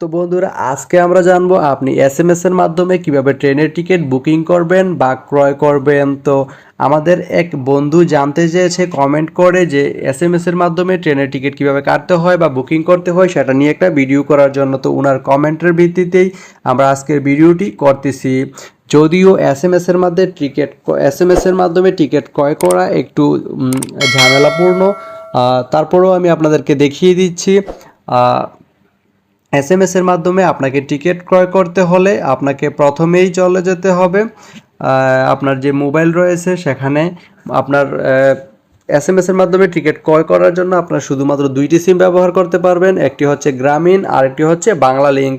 তো বন্ধুরা, আজকে আমরা জানব আপনি এস এম এস এর মাধ্যমে কীভাবে ট্রেনের টিকিট বুকিং করবেন বা ক্রয় করবেন। তো আমাদের এক বন্ধু জানতে চেয়েছে কমেন্ট করে যে এস এম এস এর মাধ্যমে ট্রেনের টিকিট কীভাবে কাটতে হয় বা বুকিং করতে হয় সেটা নিয়ে একটা ভিডিও করার জন্য। তো ওনার কমেন্টের ভিত্তিতেই আমরা আজকের ভিডিওটি করতেছি। যদিও এস এম এস এর মধ্যে টিকিট এস এম এস এর মাধ্যমে টিকিট ক্রয় করা একটু ঝামেলাপূর্ণ তারপরেও আমি আপনাদেরকে দেখিয়ে দিচ্ছি। এস এম এস এর মাধ্যমে আপনাকে টিকিট ক্রয় করতে হলে আপনাকে প্রথমেই চলে যেতে হবে। আপনার যে মোবাইল রয়েছে সেখানে আপনার এস এম এস এর মাধ্যমে টিকিট ক্রয় করার জন্য আপনার শুধুমাত্র দুইটি সিম ব্যবহার করতে পারবেন। একটি হচ্ছে গ্রামীণ আর একটি হচ্ছে বাংলা লিঙ্ক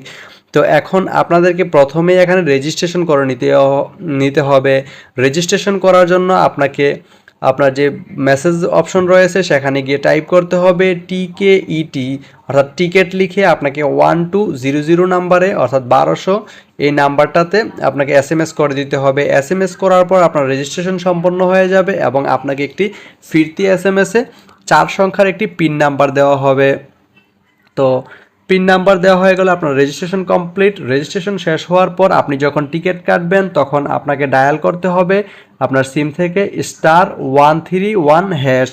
তো এখন আপনাদেরকে প্রথমেই এখানে রেজিস্ট্রেশন করে নিতে নিতে হবে। রেজিস্ট্রেশন করার জন্য আপনাকে আপনার যে মেসেজ অপশন রয়েছে, সেখানে গিয়ে টাইপ করতে হবে টিকে ইটি অর্থাৎ টিকেট লিখে আপনাকে ওয়ান টু জিরো জিরো নাম্বারে অর্থাৎ বারোশো, এই নাম্বারটাতে আপনাকে এস এম এস করে দিতে হবে। এস এম এস করার পর আপনার রেজিস্ট্রেশন সম্পন্ন হয়ে যাবে এবং আপনাকে একটি ফিরতি এস এম এসে চার সংখ্যার একটি পিন নাম্বার দেওয়া হবে। তো পিন নাম্বার দেওয়া হয়ে গেলে আপনার রেজিস্ট্রেশন কমপ্লিট রেজিস্ট্রেশন শেষ হওয়ার পর আপনি যখন টিকিট কাটবেন, তখন আপনাকে ডায়াল করতে হবে। আপনার সিম থেকে star one three one hash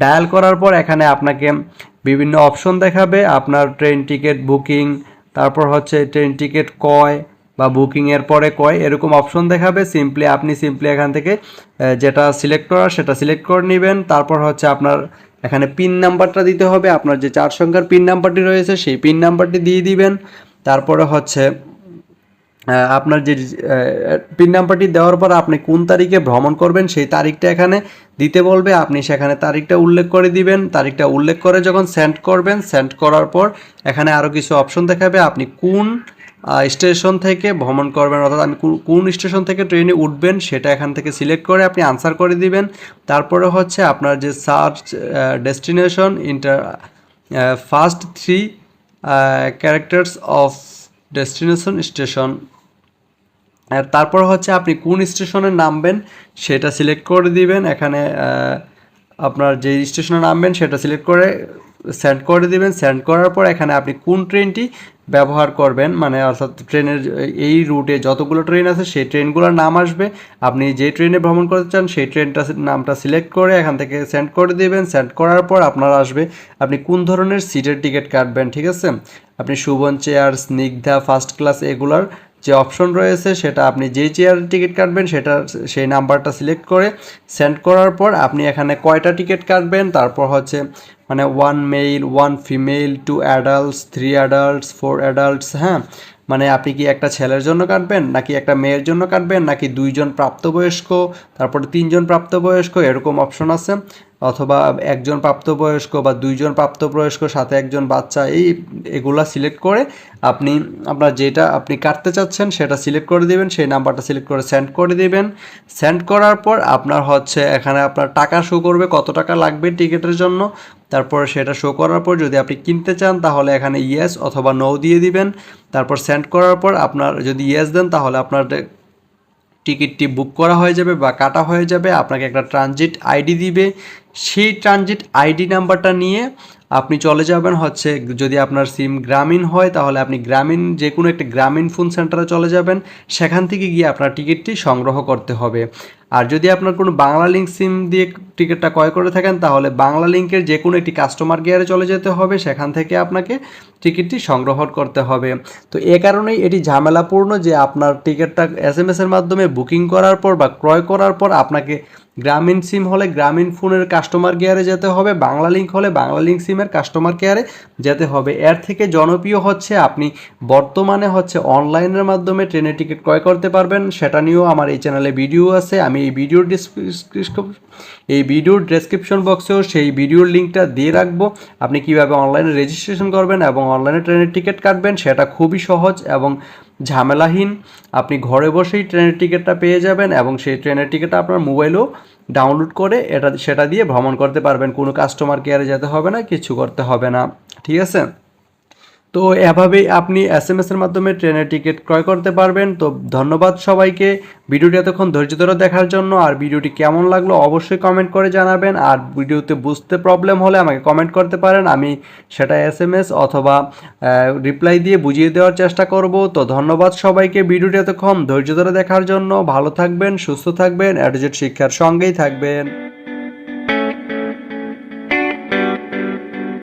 dial করার পর এখানে আপনাকে বিভিন্ন অপশন দেখাবে। আপনার ট্রেন টিকিট বুকিং, তারপর হচ্ছে ট্রেন টিকিট কয় বা বুকিংয়ের পরে কয় এরকম অপশন দেখাবে। সিম্পলি আপনি সিম্পলি এখান থেকে যেটা সিলেক্ট করার সেটা সিলেক্ট করে নেবেন। তারপর হচ্ছে আপনার এখানে পিন নাম্বারটা দিতে হবে। আপনার যে চার সংখ্যার পিন নাম্বারটি রয়েছে, সেই পিন নাম্বারটি দিয়ে দিবেন। তারপরে হচ্ছে আপনার যে পিন নাম্বারটি দেওয়ার পর আপনি কোন তারিখে ভ্রমণ করবেন সেই তারিখটা এখানে দিতে বলবে। আপনি সেখানে তারিখটা উল্লেখ করে দিবেন। তারিখটা উল্লেখ করে যখন সেন্ড করবেন সেন্ড করার পর এখানে আরও কিছু অপশন দেখাবে। আপনি কোন স্টেশন থেকে ভ্রমণ করবেন, অর্থাৎ আমি কোন- কোন স্টেশন থেকে ট্রেনে উঠবেন সেটা এখান থেকে সিলেক্ট করে আপনি আনসার করে দিবেন। তারপরে হচ্ছে আপনার যে search destination enter first three characters of destination station. আর তারপর হচ্ছে আপনি কোন স্টেশনে নামবেন, সেটা সিলেক্ট করে দিবেন। এখানে আপনার যে স্টেশনে নামবেন, সেটা সিলেক্ট করে সেন্ড করে দিবেন। সেন্ড করার পর এখানে আপনি কোন ট্রেনটি ব্যবহার করবেন মানে অর্থাৎ ট্রেনের এই রুটে যতগুলো ট্রেন আছে সেই ট্রেনগুলোর নাম আসবে। আপনি যে ট্রেনে ভ্রমণ করতে চান সেই ট্রেনটা নামটা সিলেক্ট করে এখান থেকে সেন্ড করে দিবেন। সেন্ড করার পর আপনার আসবে আপনি কোন ধরনের সিটের টিকিট কাটবেন, ঠিক আছে? আপনি সুবন, চেয়ার, স্নিগ্ধা ফার্স্ট ক্লাস এগুলার যে অপশন রয়েছে, সেটা আপনি যে চেয়ার টিকিট কাটবেন, সেটা সেই নাম্বারটা সিলেক্ট করে সেন্ড করার পর আপনি এখানে কয়টা টিকিট কাটবেন? তারপর হচ্ছে মানে one male one female two adults three adults four adults হ্যাঁ? মানে আপনি কি একটা ছেলের জন্য কাটবেন নাকি একটা মেয়ের জন্য কাটবেন নাকি দুইজন প্রাপ্তবয়স্ক, তারপরে তিনজন প্রাপ্তবয়স্ক, এরকম অপশন আছে? অথবা একজন প্রাপ্তবয়স্ক বা দুইজন প্রাপ্তবয়স্ক, সাথে একজন বাচ্চা, এই এগুলা সিলেক্ট করে আপনি আপনার যেটা আপনি কাটতে চাচ্ছেন, সেটা সিলেক্ট করে দিবেন, সেই নাম্বারটা সিলেক্ট করে সেন্ড করে দিবেন। সেন্ড করার পর আপনার হচ্ছে এখানে আপনার টাকা শো করবে, কত টাকা লাগবে টিকিটের জন্য। তারপর সেটা শো করার পর যদি আপনি কিনতে চান, তাহলে এখানে ইয়েস অথবা নো দিয়ে দিবেন। তারপর সেন্ড করার পর আপনার যদি ইয়েস দেন, তাহলে আপনার টিকিটটি বুক করা হয়ে যাবে বা কাটা হয়ে যাবে, আপনাকে একটা ট্রানজিট আইডি দিবে। সেই ট্রানজিট আইডি নাম্বারটা নিয়ে আপনি চলে যাবেন হচ্ছে যদি আপনার সিম গ্রামীণ হয়, তাহলে আপনি গ্রামীণ যে কোনো একটা গ্রামীণ ফোন সেন্টারে চলে যাবেন। সেখান থেকে গিয়ে আপনার টিকিটটি সংগ্রহ করতে হবে। আর যদি আপনার কোনো বাংলা লিঙ্ক সিম দিয়ে টিকিটটা ক্রয় করে থাকেন, তাহলে বাংলা লিঙ্কের যে কোনো একটি কাস্টমার কেয়ারে চলে যেতে হবে। সেখান থেকে আপনাকে টিকিটটি সংগ্রহ করতে হবে। তো এ কারণেই এটি ঝামেলাপূর্ণ যে আপনার টিকিটটা এস এম এর মাধ্যমে বুকিং করার পর বা ক্রয় করার পর আপনাকে গ্রামীণ সিম হলে গ্রামীণ ফোনের কাস্টমার কেয়ারে যেতে হবে, বাংলা লিঙ্ক হলে বাংলা লিঙ্ক সিমের কাস্টমার কেয়ারে যেতে হবে। এর থেকে জনপ্রিয় হচ্ছে আপনি বর্তমানে হচ্ছে অনলাইনের মাধ্যমে ট্রেনের টিকিট ক্রয় করতে পারবেন। সেটা নিয়েও আমার এই চ্যানেলে ভিডিও আছে। আমি এই ভিডিওর এই ভিডিওর ডেসক্রিপশন বক্সেও সেই ভিডিওর লিঙ্কটা দিয়ে রাখব। আপনি কীভাবে অনলাইনে রেজিস্ট্রেশন করবেন এবং অনলাইনে ট্রেনের টিকিট কাটবেন সেটা খুবই সহজ এবং ঝামেলাহীন। আপনি ঘরে বসেই ট্রেনের টিকিটটা পেয়ে যাবেন এবং সেই ট্রেনের টিকিটটা আপনার মোবাইলেও ডাউনলোড করে এটা সেটা দিয়ে ভ্রমণ করতে পারবেন। কোনো কাস্টমার কেয়ারে যেতে হবে না, কিছু করতে হবে না। ঠিক আছে? তো এভাবেই আপনি এস এম এর মাধ্যমে ট্রেনের টিকিট ক্রয় করতে পারবেন। তো ধন্যবাদ সবাইকে। ভিডিওটি এতক্ষণ ধৈর্য ধরে দেখার জন্য। আর ভিডিওটি কেমন লাগল অবশ্যই কমেন্ট করে জানাবেন। আর ভিডিওতে বুঝতে প্রবলেম হলে আমাকে কমেন্ট করতে পারেন। আমি সেটা এস এম এস অথবা রিপ্লাই দিয়ে বুঝিয়ে দেওয়ার চেষ্টা করব। তো ধন্যবাদ সবাইকে। ভিডিওটি এতক্ষণ ধৈর্য ধরে দেখার জন্য। ভালো থাকবেন, সুস্থ থাকবেন অ্যাডজেট শিক্ষার সঙ্গেই থাকবেন।